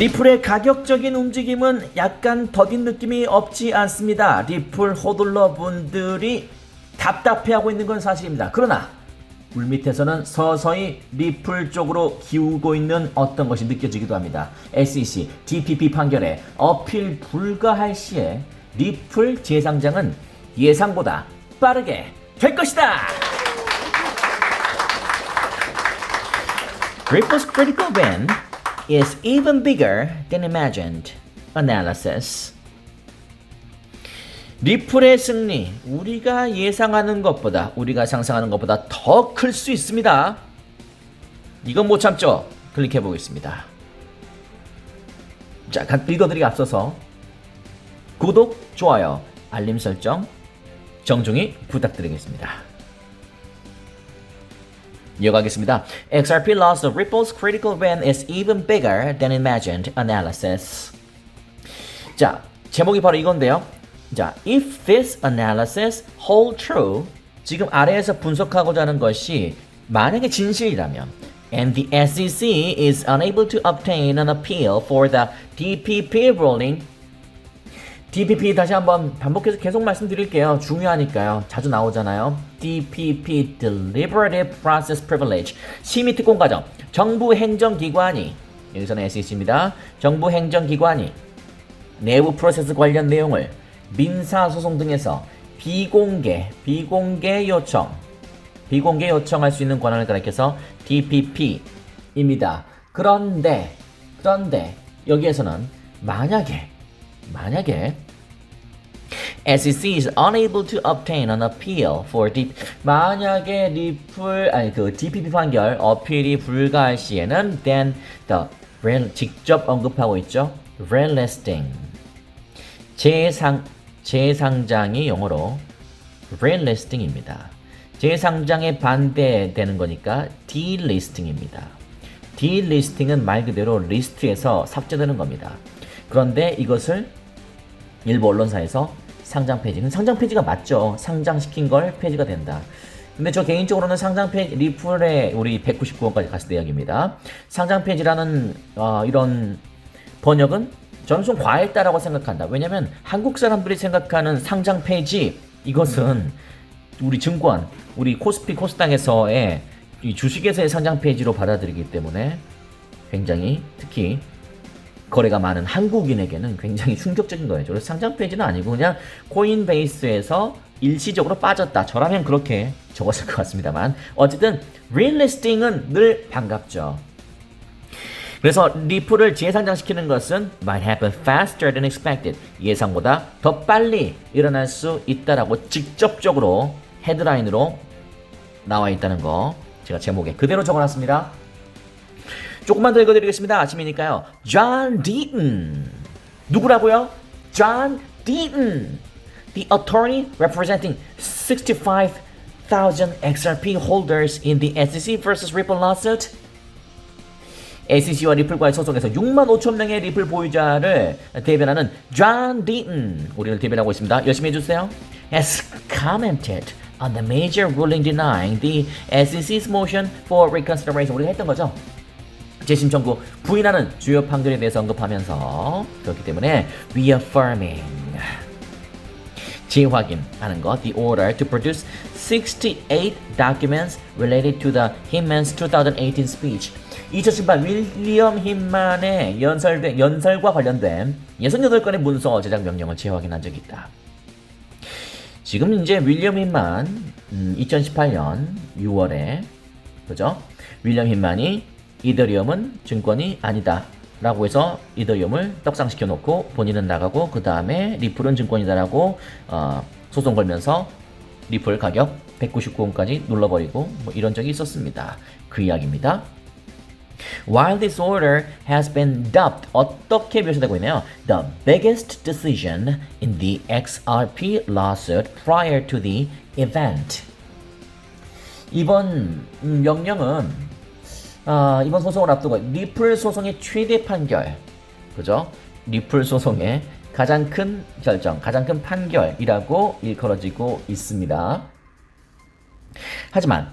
리플의 가격적인 움직임은 약간 더딘 느낌이 없지 않습니다. 리플 호들러 분들이 답답해하고 있는 건 사실입니다. 그러나 물밑에서는 서서히 리플 쪽으로 기우고 있는 어떤 것이 느껴지기도 합니다. SEC, DPP 판결에 어필 불가할 시에 리플 재상장은 예상보다 빠르게 될 것이다. Ripple's critical win is even bigger than imagined. Analysis. 리플의 승리, 우리가 예상하는 것보다, 우리가 상상하는 것보다 더 클 수 있습니다. 이건 못 참죠? 클릭해 보겠습니다. 자, 간- 읽어드리기 앞서서 구독, 좋아요, 알림 설정 정중히 부탁드리겠습니다. 이어가겠습니다. XRP loss of Ripple's critical win is even bigger than imagined analysis. 자, 제목이 바로 이건데요. 자, if this analysis hold true, 지금 아래에서 분석하고자 하는 것이 만약에 진실이라면 and the SEC is unable to obtain an appeal for the DPP ruling DPP 다시 한번 반복해서 계속 말씀드릴게요. 중요하니까요. 자주 나오잖아요. DPP Deliberative Process Privilege 심의 특권 과정 정부 행정기관이 여기서는 SEC입니다. 정부 행정기관이 내부 프로세스 관련 내용을 민사 소송 등에서 비공개, 비공개 요청, 비공개 요청할 수 있는 권한을 가리켜서 DPP입니다. 그런데, 그런데 여기에서는 만약에, 만약에 SEC is unable to obtain an appeal for D 만약에 리플 아니 그 DPP 판결 어필이 불가할 시에는 then the rel 직접 언급하고 있죠 relisting 재상 재상장이 영어로 relisting입니다. 재상장에 반대되는 거니까 delisting입니다. delisting은 말 그대로 리스트에서 삭제되는 겁니다. 그런데 이것을 일부 언론사에서 상장 폐지는 상장 폐지가 맞죠. 상장시킨 걸 폐지가 된다. 근데 저 개인적으로는 상장 폐지 리플의 우리 199원까지 갔을 때 이야기입니다. 상장 폐지라는 어, 이런 번역은 저는 좀 과했다라고 생각한다. 왜냐면 한국 사람들이 생각하는 상장 폐지 이것은 우리 증권, 우리 코스피 코스닥에서의 이 주식에서의 상장 폐지로 받아들이기 때문에 굉장히 특히 거래가 많은 한국인에게는 굉장히 충격적인 거예요. 상장 폐지는 아니고 그냥 코인베이스에서 일시적으로 빠졌다. 저라면 그렇게 적었을 것 같습니다만 어쨌든 릴리스팅은 늘 반갑죠. 그래서 리플을 재상장시키는 것은 might happen faster than expected. 예상보다 더 빨리 일어날 수 있다라고 직접적으로 헤드라인으로 나와 있다는 거 제가 제목에 그대로 적어놨습니다. 조금만 더 읽어드리겠습니다. 아침이니까요. John Deaton 누구라고요? John Deaton, the attorney representing 65,000 XRP holders in the SEC versus Ripple lawsuit. SEC와 리플과의 소송에서 6만 5천 명의 리플 보유자를 대변하는 존 디튼 우리를 대변하고 있습니다. 열심히 해주세요. Has commented on the major ruling denying the SEC's motion for reconsideration. 우리가 했던 거죠. 재심 청구 부인하는 주요 판결에 대해서 언급하면서 그렇기 때문에 reaffirming 재확인하는 것 the order to produce 68 documents related to the Hinman's 2018 speech 2018 윌리엄 힌만의 연설, 연설과 관련된 68건의 문서 제작 명령을 재확인한 적이 있다. 지금 이제 윌리엄 힌만 음, 2018년 6월에 그죠? 윌리엄 힌만이 이더리움은 증권이 아니다. 라고 해서 이더리움을 떡상시켜 놓고 본인은 나가고 그 다음에 리플은 증권이다라고 어, 소송 걸면서 리플 가격 199원까지 눌러버리고 뭐 이런 적이 있었습니다. 그 이야기입니다. While this order has been dubbed 어떻게 묘사되고 있나요? The biggest decision in the XRP lawsuit prior to the event. 이번 음, 명령은 아, 이번 소송을 앞두고 리플 소송의 최대 판결, 그죠? 리플 소송의 가장 큰 결정, 가장 큰 판결이라고 일컬어지고 있습니다. 하지만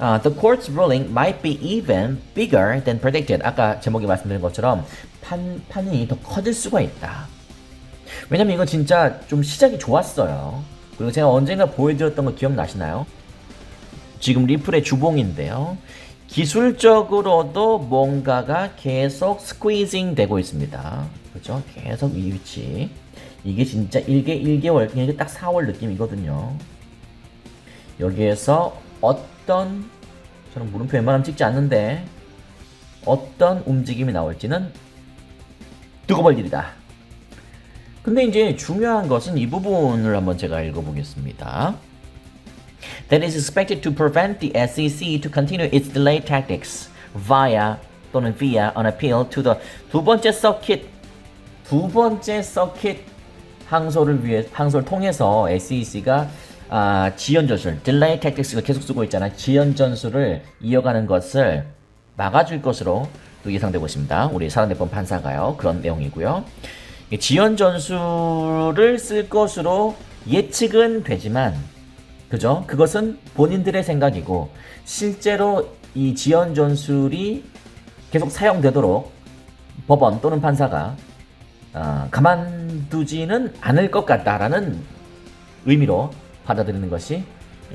uh, the court's ruling might be even bigger than predicted. 아까 제목에 말씀드린 것처럼 판, 판이 더 커질 수가 있다. 왜냐면 이거 진짜 좀 시작이 좋았어요. 그리고 제가 언젠가 보여드렸던 거 기억나시나요? 지금 리플의 주봉인데요. 기술적으로도 뭔가가 계속 스퀴징 되고 있습니다. 그죠? 계속 이 위치. 이게 진짜 1개 1개월, 그냥 이게 딱 4월 느낌이거든요. 여기에서 어떤, 저는 물음표 웬만하면 찍지 않는데, 어떤 움직임이 나올지는 두고 볼 일이다. 근데 이제 중요한 것은 이 부분을 한번 제가 읽어보겠습니다. That is expected to prevent the SEC to continue its delay tactics via 또는 via an appeal to the 두 번째 서킷 두 번째 서킷 항소를 위해 항소를 통해서 SEC가 아, 지연 전술 delay tactics를 계속 쓰고 있잖아요. 지연 전술을 이어가는 것을 막아줄 것으로 또 예상되고 있습니다. 우리 사단대법 판사가요. 그런 내용이고요. 이 지연 전술을 쓸 것으로 예측은 되지만 그죠? 그것은 본인들의 생각이고 실제로 이 지연 전술이 계속 사용되도록 법원 또는 판사가 어, 가만두지는 않을 것 같다라는 의미로 받아들이는 것이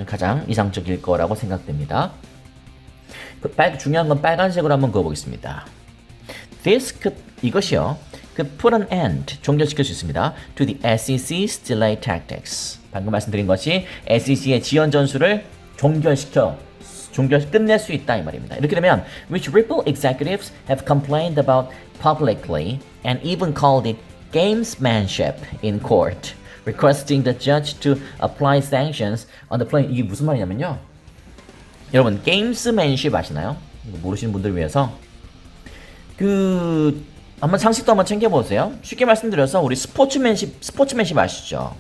가장 이상적일 거라고 생각됩니다. 그 빨, 중요한 건 빨간색으로 한번 그어보겠습니다. This could, 이것이요. Could put an end, 종결시킬 수 있습니다. to the SEC's delay tactics. 방금 말씀드린 것이 SEC의 지연 전술을 종결시켜 종결 끝낼 수 있다 이 말입니다. 이렇게 되면 which Ripple executives have complained about publicly and even called it gamesmanship in court, requesting the judge to apply sanctions on the plaintiff. 이게 무슨 말이냐면요. 여러분 게임스맨십 아시나요? 모르시는 분들 위해서 그 한번 상식도 한번 챙겨보세요. 쉽게 말씀드려서 우리 스포츠맨십 스포츠맨십 아시죠?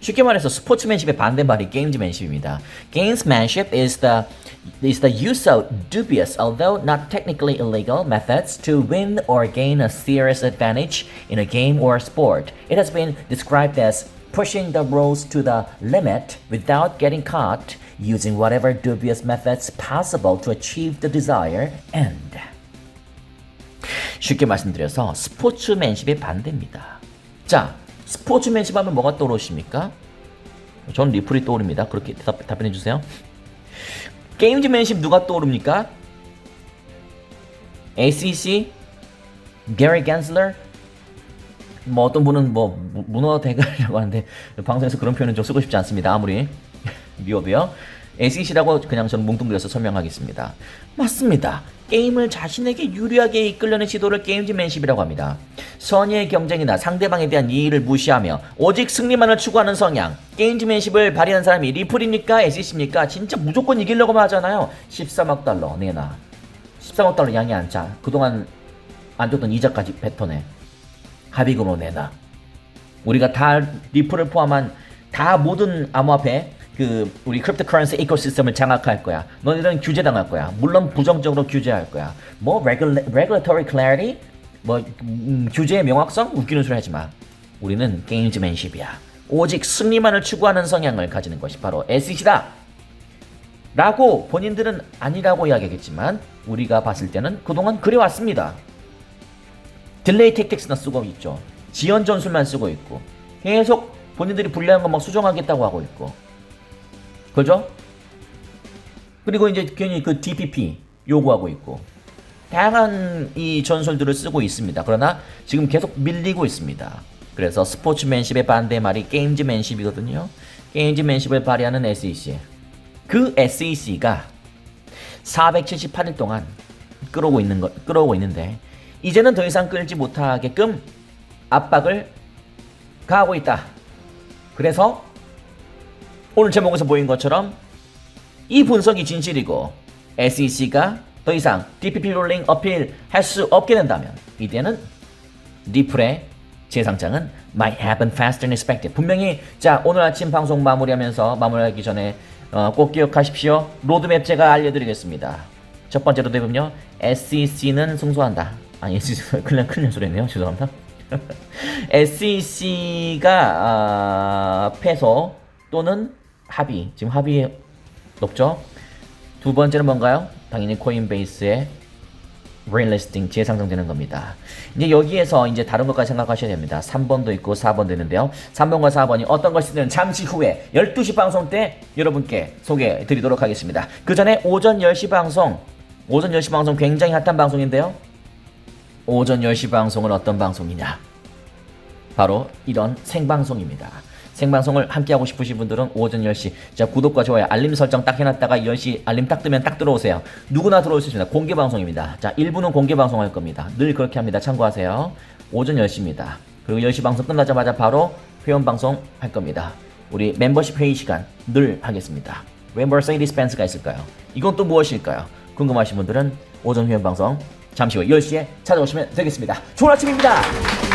쉽게 말해서 스포츠맨십의 반대말이 게임즈맨십입니다. Gamesmanship is the is the use of dubious, although not technically illegal, methods to win or gain a serious advantage in a game or sport. It has been described as pushing the rules to the limit without getting caught, using whatever dubious methods possible to achieve the desired end. 쉽게 말씀드려서 스포츠맨십의 반대입니다. 자, 스포츠맨십 하면 뭐가 떠오르십니까? 전 리플이 떠오릅니다. 그렇게 대답, 답변해 주세요. 게임즈맨십 누가 떠오릅니까? ACC, 게리 겐슬러, 뭐 어떤 분은 뭐 무- 문어 대가리라고 하는데 방송에서 그런 표현은 좀 쓰고 싶지 않습니다. 아무리 미워도요. ACC라고 그냥 저는 뭉뚱그려서 설명하겠습니다. 맞습니다. 게임을 자신에게 유리하게 이끌려는 시도를 게임즈맨십이라고 합니다. 선의의 경쟁이나 상대방에 대한 이의를 무시하며 오직 승리만을 추구하는 성향. 게임즈맨십을 발휘하는 사람이 리플입니까? SEC입니까? 진짜 무조건 이기려고만 하잖아요. 13억 달러 내놔. 13억 달러 양이 안 차. 그동안 안 줬던 이자까지 뱉어내. 합의금으로 내놔. 우리가 다 리플을 포함한 다 모든 암호화폐 그 우리 크립토커런시 이코시스템을 장악할 거야. 너희들은 규제당할 거야. 물론 부정적으로 규제할 거야. 뭐 regula, regulatory clarity 뭐 음, 규제의 명확성 웃기는 소리 하지 마. 우리는 게임즈맨십이야. 오직 승리만을 추구하는 성향을 가지는 것이 바로 SEC다. 라고 본인들은 아니라고 이야기하겠지만 우리가 봤을 때는 그동안 그래왔습니다. 딜레이 택틱스나 쓰고 있죠. 지연 전술만 쓰고 있고 계속 본인들이 불리한 거 막 수정하겠다고 하고 있고 그죠? 그리고 이제 괜히 그 DPP 요구하고 있고 다양한 이 전술들을 쓰고 있습니다. 그러나 지금 계속 밀리고 있습니다. 그래서 스포츠맨십의 반대말이 게임즈맨십이거든요. 게임즈맨십을 발휘하는 SEC. 그 SEC가 478일 동안 끌어오고 있는 것, 끌어오고 있는데 이제는 더 이상 끌지 못하게끔 압박을 가하고 있다. 그래서 오늘 제목에서 보인 것처럼 이 분석이 진실이고 SEC가 더 이상 DPP 롤링 어필 할 수 없게 된다면 이때는 리플의 재상장은 might happen faster than expected. 분명히 자 오늘 아침 방송 마무리하면서 마무리하기 전에 어, 꼭 기억하십시오. 로드맵 제가 알려드리겠습니다. 첫 번째 로드맵은요. SEC는 승소한다. 아니 SEC 큰일 큰일 소리네요. 죄송합니다. SEC가 아, 패소 또는 합의 지금 합의 높죠? 두 번째는 뭔가요? 당연히 코인베이스의 브레인리스팅 재상정되는 겁니다. 이제 여기에서 이제 다른 것까지 생각하셔야 됩니다. 3번도 있고 4번도 있는데요. 3번과 4번이 어떤 것이든 잠시 후에 12시 방송 때 여러분께 소개해 드리도록 하겠습니다. 그 전에 오전 10시 방송, 오전 10시 방송 굉장히 핫한 방송인데요. 오전 10시 방송은 어떤 방송이냐? 바로 이런 생방송입니다. 생방송을 함께하고 싶으신 분들은 오전 10시. 자 구독과 좋아요 알림 설정 딱 해놨다가 10시 알림 딱 뜨면 딱 들어오세요. 누구나 들어올 수 있습니다. 공개 방송입니다. 자 1부는 공개 방송 할 겁니다. 늘 그렇게 합니다. 참고하세요. 오전 10시입니다. 그리고 10시 방송 끝나자마자 바로 회원 방송 할 겁니다. 우리 멤버십 회의 시간 늘 하겠습니다. 왜 머세디스 벤츠가 있을까요? 이건 또 무엇일까요? 궁금하신 분들은 오전 회원 방송 잠시 후 10시에 찾아오시면 되겠습니다. 좋은 아침입니다